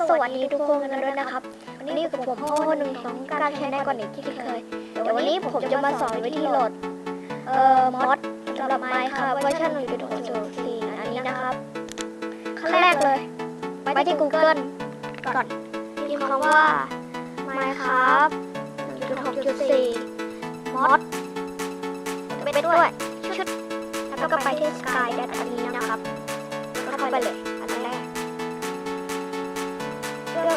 สวัสดีทุกคนกันด้วยนะครับ วันนี้อยู่กับผมพ่อหนึ่งสองการใช้ได้ก่อนอีกที่เคย เดี๋ยววันนี้ผมจะมาสอนวิธีโหลด เอ่อมอดสำหรับไมค์ค่ะเวอร์ชัน1.6.4อันนี้นะครับขั้นแรกเลย ไปที่ Google ก่อนพิมพ์คำว่า Minecraft 1.6.4มอดไปด้วยชุดแล้วก็ไปที่ Sky แดอันนี้นะครับเข้าไปเลย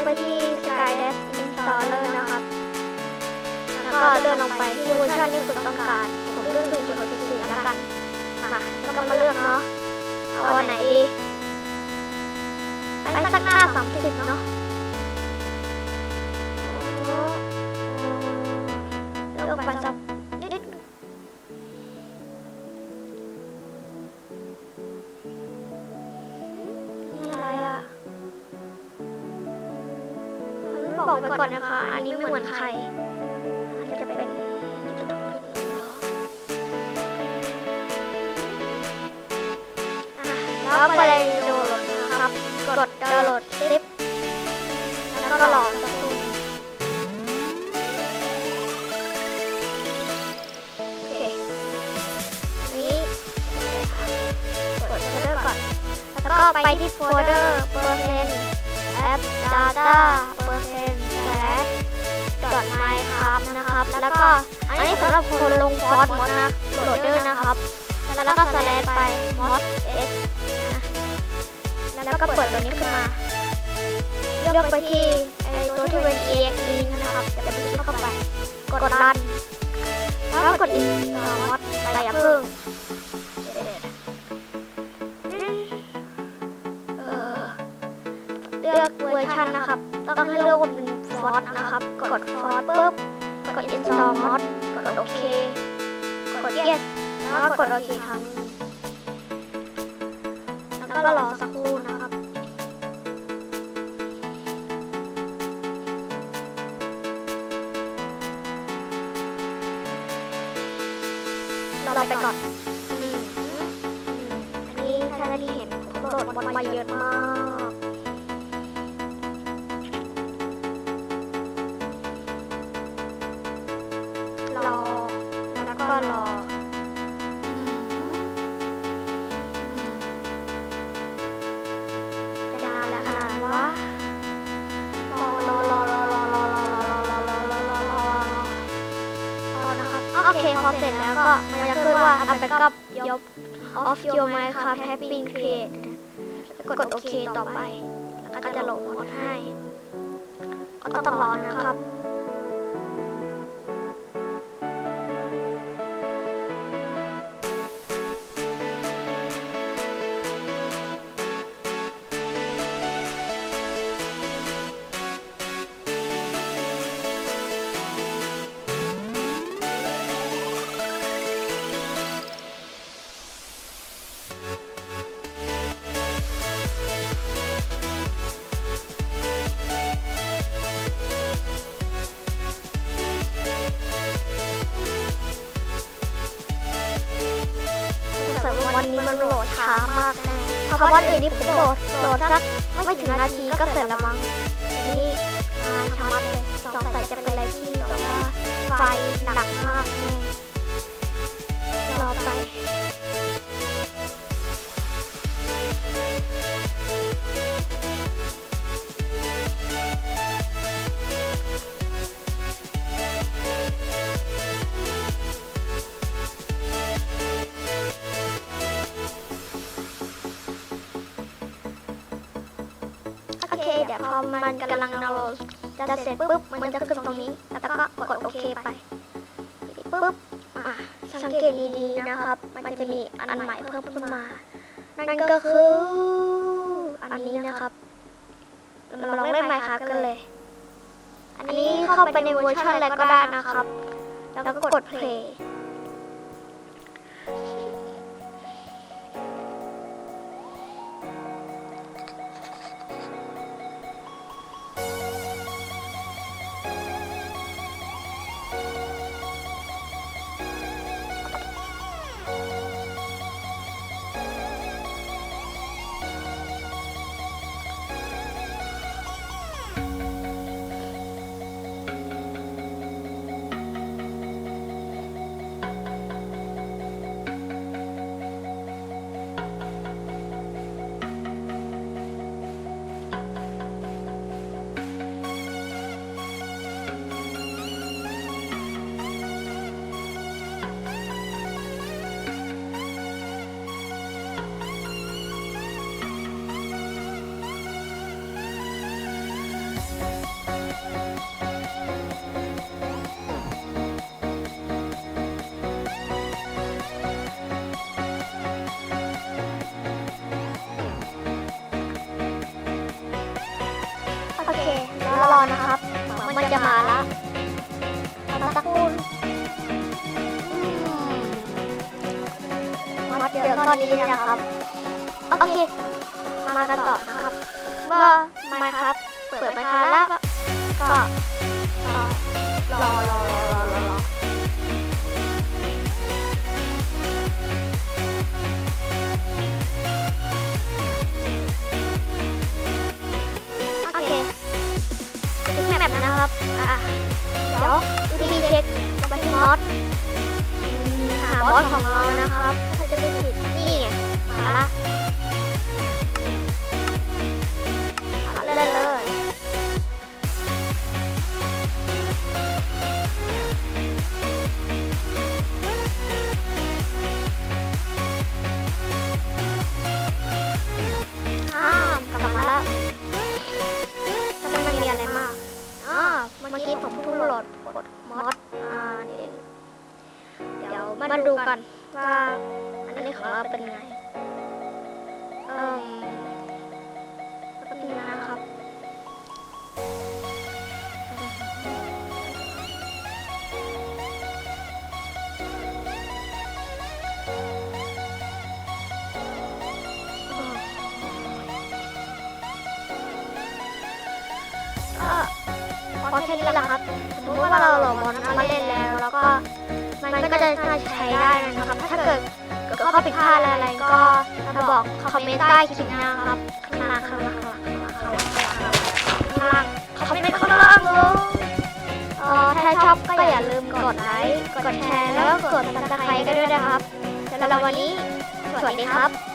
ไปที่ Skydesk Installer นะครับ แล้วก็เลื่อนลงไปที่เวอร์ชันที่คุณต้องการ ผมเลือก1.6.4แล้วกันมาแล้วก็มาเลือกเนาะ เอาอันไหนดี ไปสักหน้า30เนาะ บอกไปก่อนนะคะ อันนี้ไม่เหมือนใครอันนี้จะเป็นอะแล้วไปเลยโหลดนะครับ กดดาวน์โหลดคลิป แล้วก็รอสักครู่โอเคนี้กดโฟลเดอร์ก่อน แล้วก็ไปที่โฟลเดอร์เปอร์เซ็นต์ app data percent slash dot minecraft นะครับ แล้วก็อันนี้สำหรับคนลงฟอสมอสนะโหลดเดอร์นะครับ แล้วก็ slash ไป mod s นะแล้วก็เปิดตัวนี้ขึ้นมาเลือกไปที่ไอตัวที่เป็น exe นะครับจะไปคลิกเข้าไป กดรันแล้วก็กด install mod ไปอย่าเพิ่งเออเลือกเวอร์ชันนะครับ ต้องให้เลือกว่าเป็น ฟอสนะครับ กดฟอสปุ๊บ กด install mod กดโอเค กด yes แล้วก็กดโอเคครั้งแล้วก็รอสักครู่นะครับรอไปก่อนอันนี้ถ้าที่เห็นผมโหลดมันมาเยอะมาก เสร็จแล้วก็มันจะขึ้นว่าอัปเปกับยบออฟโยมายครับแฮปปี้ครีเอทกดโอเคต่อไป แล้วก็จะโหลดให้ก็ต้องรอนะครับ วันนี้มันโหลดช้ามากแน่เพราะวันอื่นที่ผมโหลดโหลดสักไม่ถึงนาทีก็เสร็จแล้วมั้งนี่งานชะมัดเลยสงสัยจะเป็นอะไรที่แบบว่าไฟหนักมากแน่ ดี๋ยวพอมันกำลังเราจะเสร็จปุ๊บมันจะขึ้นตรงนี้ แล้วก็กดโอเคไปปุ๊บอะสังเกตดีๆนะครับ มันจะมีอันใหม่เพิ่มขึ้นมา นั่นก็คืออันนี้นะครับเราลองเล่นไมค์ครับกันเลย อันนี้เข้าไปในเวอร์ชันอะไรก็ได้นะครับ แล้วก็กด play โอเคแล้วรอนะครับ มันจะมาละรอสักครู่อืมมาเดี๋ยวตอนนี้นะครับ โอเค มากันต่อนะครับว่าไม่ครับ เคถึงแมปนะครับ อะเดี๋ยววิธีเช็คไปที่มอสอืมหาบอสของเรานะครับ ถ้าจะไม่ผิดนี่ไงมา เราเป็นไงเอ่มแป๊บนึงนะครับ ก็พอแค่นี้แหละครับ สมมติว่าเราโหลดมอนมาเล่นแล้ว แล้วก็มันก็จะน่าใช้ได้นะครับ ถ้าเกิด ก็ข้อผิดพลาดอะไรก็มาบอกคอมเมนต์ใต้คลิปนะครับข้างล่างข้างล่างข้างล่างข้างล่างข้างล่างคอมเมนต์ข้างล่างเลยเออถ้าชอบก็อย่าลืมกดไลค์กดแชร์แล้วก็กดติดตามกันด้วยนะครับสำหรับวันนี้สวัสดีครับ